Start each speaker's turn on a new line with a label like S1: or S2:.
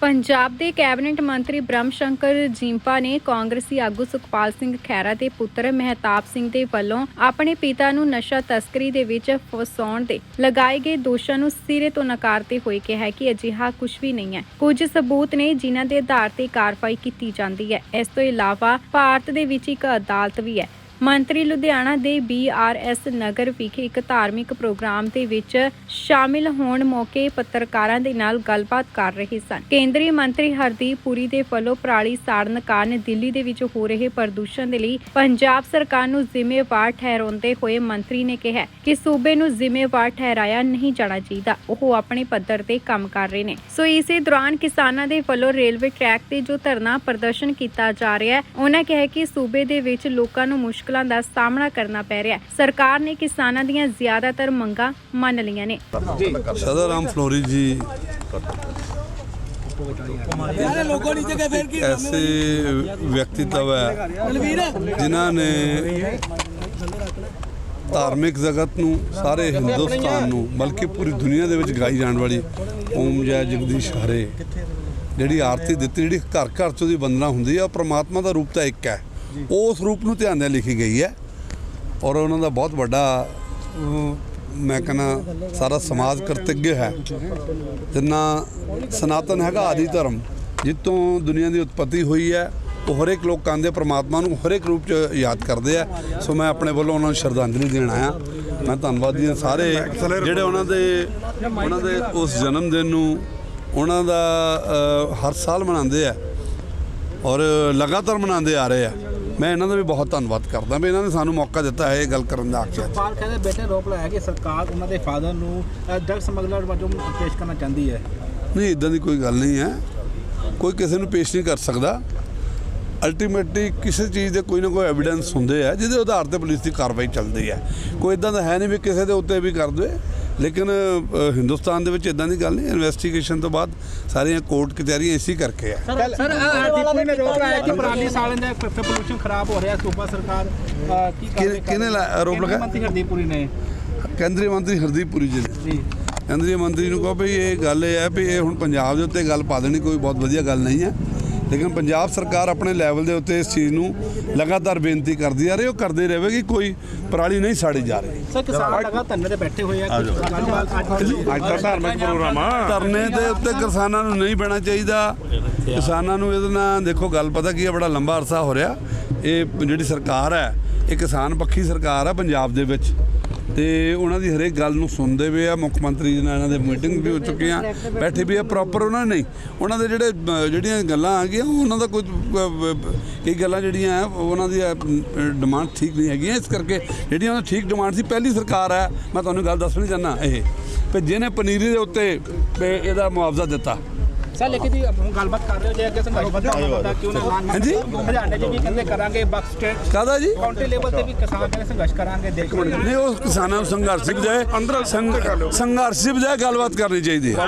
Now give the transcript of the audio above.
S1: ਪੰਜਾਬ ਦੇ ਕੈਬਨਿਟ ਮੰਤਰੀ ਬ੍ਰਹਮ ਸ਼ੰਕਰ ਜਿੰਪਾ ਨੇ ਕਾਂਗਰਸੀ ਆਗੂ ਸੁਖਪਾਲ ਸਿੰਘ ਖਹਿਰਾ ਦੇ ਪੁੱਤਰ ਮਹਿਤਾਬ ਸਿੰਘ ਦੇ ਵੱਲੋਂ ਆਪਣੇ ਪਿਤਾ ਨੂੰ ਨਸ਼ਾ ਤਸਕਰੀ ਦੇ ਵਿੱਚ ਫਸਾਉਣ ਦੇ ਲਗਾਏ ਗਏ ਦੋਸ਼ਾਂ ਨੂੰ ਸਿਰੇ ਤੋਂ ਨਕਾਰਦੇ ਹੋਏ ਕਿਹਾ ਕਿ ਅਜਿਹਾ ਕੁਝ ਵੀ ਨਹੀਂ ਹੈ। ਕੁਝ ਸਬੂਤ ਨੇ ਜਿਨ੍ਹਾਂ ਦੇ ਆਧਾਰ ਤੇ ਕਾਰਵਾਈ ਕੀਤੀ ਜਾਂਦੀ ਹੈ। ਇਸ ਤੋਂ ਇਲਾਵਾ ਭਾਰਤ ਦੇ ਵਿੱਚ ਇੱਕ ਅਦਾਲਤ ਵੀ ਹੈ। ਮੰਤਰੀ ਲੁਧਿਆਣਾ ਦੇ ਬੀਆਰਐਸ ਨਗਰ ਵਿਖੇ ਇੱਕ ਧਾਰਮਿਕ ਪ੍ਰੋਗਰਾਮ ਦੇ ਵਿੱਚ ਸ਼ਾਮਿਲ ਹੋਣ ਮੌਕੇ ਪੱਤਰਕਾਰਾਂ ਦੇ ਨਾਲ ਗੱਲਬਾਤ ਕਰ ਰਹੇ ਸਨ। ਕੇਂਦਰੀ ਮੰਤਰੀ ਹਰਦੀਪ ਪੁਰੀ ਦੇ ਵੱਲੋਂ ਪਰਾਲੀ ਸਾੜਨ ਕਾਰਨ ਦਿੱਲੀ ਦੇ ਵਿੱਚ ਹੋ ਰਹੇ ਪ੍ਰਦੂਸ਼ਣ ਦੇ ਲਈ ਪੰਜਾਬ ਸਰਕਾਰ ਨੂੰ ਜ਼ਿੰਮੇਵਾਰ ਠਹਿਰਾਉਂਦੇ ਹੋਏ ਮੰਤਰੀ ਨੇ ਕਿਹਾ ਕਿ ਸੂਬੇ ਨੂੰ ਜ਼ਿੰਮੇਵਾਰ ਠਹਿਰਾਇਆ ਨਹੀਂ ਜਾਣਾ ਚਾਹੀਦਾ। ਉਹ ਆਪਣੇ ਪੱਧਰ ਤੇ ਕੰਮ ਕਰ ਰਹੇ ਨੇ। ਸੋ ਇਸੇ ਦੌਰਾਨ ਕਿਸਾਨਾਂ ਦੇ ਵੱਲੋਂ ਰੇਲਵੇ ਟਰੈਕ ਤੇ ਜੋ ਧਰਨਾ ਪ੍ਰਦਰਸ਼ਨ ਕੀਤਾ ਜਾ ਰਿਹਾ ਹੈ, ਉਹਨਾਂ ਕਿਹਾ ਕਿ ਸੂਬੇ ਦੇ ਵਿੱਚ ਲੋਕਾਂ ਨੂੰ ਮੁਸ਼ਕਲਾਂ ਦਾ ਸਾਹਮਣਾ ਕਰਨਾ ਪੈ ਰਿਹਾ ਹੈ ਸਰਕਾਰ ਨੇ ਕਿਸਾਨਾਂ ਦੀਆਂ ਜ਼ਿਆਦਾਤਰ ਮੰਗਾਂ ਮੰਨ ਲਈਆਂ ਨੇ
S2: सदर राम फ्लोरी जी एक ऐसे व्यक्तित्व है ਜਿਨ੍ਹਾਂ ਨੇ ਧਾਰਮਿਕ ਜਗਤ ਨੂੰ ਸਾਰੇ ਹਿੰਦੁਸਤਾਨ ਨੂੰ ਬਲਕਿ ਪੂਰੀ ਦੁਨੀਆ ਦੇ ਵਿੱਚ ਗਾਈ ਜਾਣ ਵਾਲੀ ਓਮ ਜੈ ਜਗਦੀਸ਼ ਹਰੇ ਜਿਹੜੀ ਆਰਤੀ ਦਿੱਤੀ ਜਿਹੜੀ ਘਰ ਘਰ ਚ ਉਹਦੀ ਵੰਦਨਾ ਹੁੰਦੀ ਹੈ ਉਹ ਪ੍ਰਮਾਤਮਾ ਦਾ ਰੂਪ ਤਾਂ ਇੱਕ ਹੈ ਉਸ ਰੂਪ ਨੂੰ ਧਿਆਨ ਨਾਲ ਲਿਖੀ ਗਈ ਹੈ ਔਰ ਉਹਨਾਂ ਦਾ ਬਹੁਤ ਵੱਡਾ ਮੈਂ ਕਹਿੰਦਾ ਸਾਰਾ ਸਮਾਜ ਕਰਤੱਵ ਹੈ। ਜਿੰਨਾ ਸਨਾਤਨ ਹੈਗਾ ਆਦਿ ਧਰਮ, ਜਿੱਤੋਂ ਦੁਨੀਆ ਦੀ ਉਤਪਤੀ ਹੋਈ ਹੈ, ਉਹ ਹਰੇਕ ਲੋਕ ਕਹਿੰਦੇ ਪ੍ਰਮਾਤਮਾ ਨੂੰ ਹਰੇਕ ਰੂਪ ਚ ਯਾਦ ਕਰਦੇ ਆ। ਸੋ ਮੈਂ ਆਪਣੇ ਵੱਲੋਂ ਉਹਨਾਂ ਨੂੰ ਸ਼ਰਧਾਂਜਲੀ ਦੇਣ ਆਇਆ। ਮੈਂ ਧੰਨਵਾਦੀ ਹਾਂ ਸਾਰੇ ਜਿਹੜੇ ਉਹਨਾਂ ਦੇ ਉਹਨਾਂ ਦੇ ਉਸ ਜਨਮ ਦਿਨ ਨੂੰ ਉਹਨਾਂ ਦਾ ਹਰ ਸਾਲ ਮਨਾਉਂਦੇ ਆ ਔਰ ਲਗਾਤਾਰ ਮਨਾਉਂਦੇ ਆ ਰਹੇ ਆ। ਮੈਂ ਇਹਨਾਂ ਦਾ ਵੀ ਬਹੁਤ ਧੰਨਵਾਦ ਕਰਦਾ ਵੀ ਇਹਨਾਂ ਨੇ ਸਾਨੂੰ ਮੌਕਾ ਦਿੱਤਾ ਹੈ ਇਹ ਗੱਲ ਕਰਨ ਦਾ ਆਖਿਆ
S3: ਪਾਲ ਕਹਿੰਦੇ ਬੇਟੇ ਰੋਪ ਲਾਇਆ ਕਿ ਸਰਕਾਰ ਉਹਨਾਂ ਦੇ ਫਾਦਰ ਨੂੰ ਡਰਗ ਸਮਗਲਰ ਵਜੋਂ ਪੇਸ਼ ਕਰਨਾ ਚਾਹੁੰਦੀ ਹੈ।
S2: ਨਹੀਂ ਇਦਾਂ ਦੀ ਕੋਈ ਗੱਲ ਨਹੀਂ ਹੈ। ਕੋਈ ਕਿਸੇ ਨੂੰ ਪੇਸ਼ ਨਹੀਂ ਕਰ ਸਕਦਾ। ਅਲਟੀਮੇਟਲੀ ਕਿਸੇ ਚੀਜ਼ ਦੇ ਕੋਈ ਨਾ ਕੋਈ ਐਵੀਡੈਂਸ ਹੁੰਦੇ ਆ ਜਿਹਦੇ ਆਧਾਰ ਤੇ ਪੁਲਿਸ ਦੀ ਕਾਰਵਾਈ ਚੱਲਦੀ ਹੈ। ਕੋਈ ਇਦਾਂ ਦਾ ਹੈ ਨਹੀਂ ਵੀ ਕਿਸੇ ਦੇ ਉੱਤੇ ਵੀ ਕਰ ਦੇਵੇ। ਲੇਕਿਨ ਹਿੰਦੁਸਤਾਨ ਦੇ ਵਿੱਚ ਇਦਾਂ ਦੀ ਗੱਲ ਨਹੀਂ ਇਨਵੈਸਟੀਗੇਸ਼ਨ ਤੋਂ ਬਾਅਦ ਸਾਰੀਆਂ ਕੋਰਟ ਕਚਹਿਰੀਆਂ ਇਸੇ ਕਰਕੇ ਆ।
S3: ਸਰ ਸਰ ਹਰਦੀਪ ਨੇ ਰੋਪ ਲਾਇਆ ਕਿ ਪਰਾਲੀ ਸਾਲਣ ਦਾ ਪੋਲੂਸ਼ਨ ਖਰਾਬ ਹੋ ਰਿਹਾ ਸੂਬਾ ਸਰਕਾਰ ਕੀ
S2: ਕਿਹਨੇ- ਕਿਹਨੇ ਲਾ- ਆਰੋਪ ਲਗਾਇਆ?
S3: ਮੰਤਰੀ ਹਰਦੀਪ ਪੁਰੀ ਨੇ।
S2: ਕੇਂਦਰੀ ਮੰਤਰੀ ਹਰਦੀਪ ਪੁਰੀ ਜੀ ਨੇ।
S3: ਜੀ।
S2: ਕੇਂਦਰੀ ਮੰਤਰੀ ਨੂੰ ਕਹੋ ਵੀ ਇਹ ਗੱਲ ਇਹ ਹੈ ਵੀ ਇਹ ਹੁਣ ਪੰਜਾਬ ਦੇ ਉੱਤੇ ਗੱਲ ਪਾ ਦੇਣੀ ਕੋਈ ਬਹੁਤ ਵਧੀਆ ਗੱਲ ਨਹੀਂ ਹੈ। ਲੇਕਿਨ ਪੰਜਾਬ ਸਰਕਾਰ ਆਪਣੇ ਲੈਵਲ ਦੇ ਉੱਤੇ ਇਸ ਚੀਜ਼ ਨੂੰ ਲਗਾਤਾਰ ਬੇਨਤੀ ਕਰਦੀ ਆ ਰਹੀ ਉਹ ਕਰਦੇ ਰਹੇਗੀ ਕੋਈ ਪਰਾਲੀ ਨਹੀਂ ਸਾੜੀ ਜਾ ਰਹੀ।
S3: ਸਰ ਕਿਸਾਨ ਲਗਾ ਧਰਨੇ ਤੇ ਬੈਠੇ ਹੋਏ ਆ। ਗੱਲਬਾਤ ਅੱਜ
S4: ਅੱਜ ਦਾ ਧਾਰਮਿਕ ਪ੍ਰੋਗਰਾਮ ਆ।
S2: ਧਰਨੇ ਦੇ ਉੱਤੇ ਕਿਸਾਨਾਂ ਨੂੰ ਨਹੀਂ ਬਹਿਣਾ ਚਾਹੀਦਾ। ਕਿਸਾਨਾਂ ਨੂੰ ਇਹਦੇ ਨਾਲ ਦੇਖੋ ਗੱਲ ਪਤਾ ਕੀ ਹੈ ਬੜਾ ਲੰਬਾ ਅਰਸਾ ਹੋ ਰਿਹਾ। ਇਹ ਜਿਹੜੀ ਸਰਕਾਰ ਹੈ ਇਹ ਕਿਸਾਨ ਪੱਖੀ ਸਰਕਾਰ ਹੈ ਪੰਜਾਬ ਦੇ ਵਿੱਚ। ਤੇ ਉਹਨਾਂ ਦੀ ਹਰੇਕ ਗੱਲ ਨੂੰ ਸੁਣਦੇ ਪਏ ਆ ਮੁੱਖ ਮੰਤਰੀ ਜੀ ਨਾਲ ਇਹਨਾਂ ਦੇ ਮੀਟਿੰਗ ਵੀ ਹੋ ਚੁੱਕੇ ਆ ਬੈਠੇ ਵੀ ਆ ਪ੍ਰੋਪਰ ਉਹਨਾਂ ਨੇ। ਉਹਨਾਂ ਦੇ ਜਿਹੜੇ ਜਿਹੜੀਆਂ ਗੱਲਾਂ ਆ ਗਈਆਂ ਉਹਨਾਂ ਦਾ ਕੋਈ ਕਈ ਗੱਲਾਂ ਜਿਹੜੀਆਂ ਆ ਉਹਨਾਂ ਦੀ ਡਿਮਾਂਡ ਠੀਕ ਨਹੀਂ ਹੈਗੀਆਂ। ਇਸ ਕਰਕੇ ਜਿਹੜੀਆਂ ਉਹਨਾਂ ਦੀ ਠੀਕ ਡਿਮਾਂਡ ਸੀ ਪਹਿਲੀ ਸਰਕਾਰ ਹੈ ਮੈਂ ਤੁਹਾਨੂੰ ਗੱਲ ਦੱਸਣੀ ਚਾਹੁੰਦਾ ਇਹ। ਵੀ ਜਿਹਨੇ ਪਨੀਰੀ ਦੇ ਉੱਤੇ ਵੀ ਇਹਦਾ ਮੁਆਵਜ਼ਾ ਦਿੱਤਾ।
S3: ਸਰ ਲੇਕਿਨ ਜੀ ਹੁਣ ਗੱਲਬਾਤ ਕਰ ਰਹੇ ਹੋ ਜੇ ਅੱਗੇ ਸੰਘਰਸ਼ ਵਧਦਾ ਹੁੰਦਾ ਕਿਉਂ ਨਾ ਐਲਾਨ
S2: ਹਾਂਜੀ।
S3: ਹਰਿਆਣੇ 'ਚ ਵੀ ਕਹਿੰਦੇ ਕਰਾਂਗੇ ਬਕ ਸਟੇਟ
S2: ਕਾਹਦਾ ਜੀ?
S3: ਕਾਉਂਟੀ ਲੈਵਲ ਤੇ ਵੀ ਕਿਸਾਨ ਕਹਿੰਦੇ ਸੰਘਰਸ਼ ਕਰਾਂਗੇ ਦੇਖ
S2: ਨਹੀਂ ਉਹ ਕਿਸਾਨਾਂ ਨੂੰ ਸੰਘਰਸ਼ ਦੀ ਬਜਾਏ ਸੰਘਰਸ਼ ਦੀ ਬਜਾਏ ਗੱਲਬਾਤ ਕਰਨੀ ਚਾਹੀਦੀ ਹੈ।